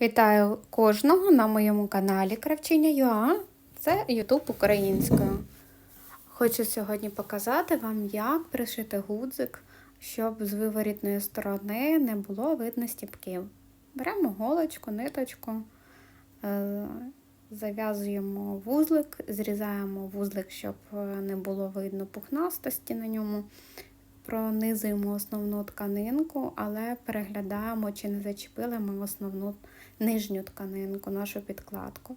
Вітаю кожного на моєму каналі Кравчиня Юа. Це Ютуб українською. Хочу сьогодні показати вам, як пришити гудзик, щоб з виворітної сторони не було видно стіпків. Беремо голочку, ниточку, е, зав'язуємо вузлик, зрізаємо вузлик, щоб не було видно пухнастості на ньому. Пронизуємо основну тканинку, але переглядаємо, чи не зачепили ми основну нижню тканинку, нашу підкладку.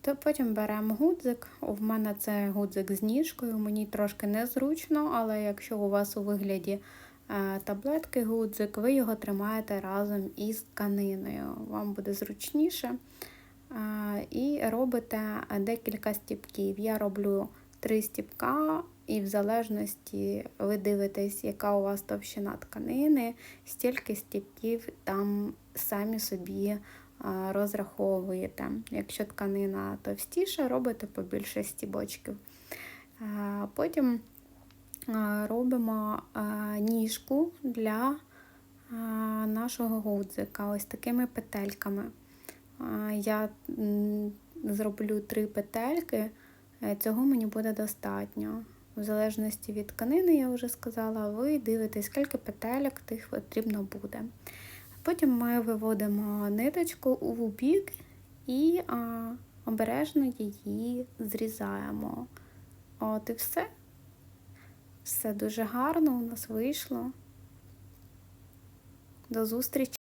То потім беремо гудзик. У мене це гудзик з ніжкою, мені трошки незручно, але якщо у вас у вигляді е, таблетки гудзик, ви його тримаєте разом із тканиною. Вам буде зручніше. Е, І робите декілька стіпків. Я роблю три стіпка, і в залежності ви дивитесь, яка у вас товщина тканини, стільки стіпків там самі собі розраховуєте. Якщо тканина товстіша, робите побільше стібочків. Потім робимо ніжку для нашого гудзика ось такими петельками. Я зроблю три петельки, е, цього мені буде достатньо. В залежності від тканини, я вже сказала, ви дивитесь, скільки петельок тих потрібно буде. Потім ми виводимо ниточку у бік і а, обережно її зрізаємо. От і все. Все дуже гарно у нас вийшло. До зустрічі!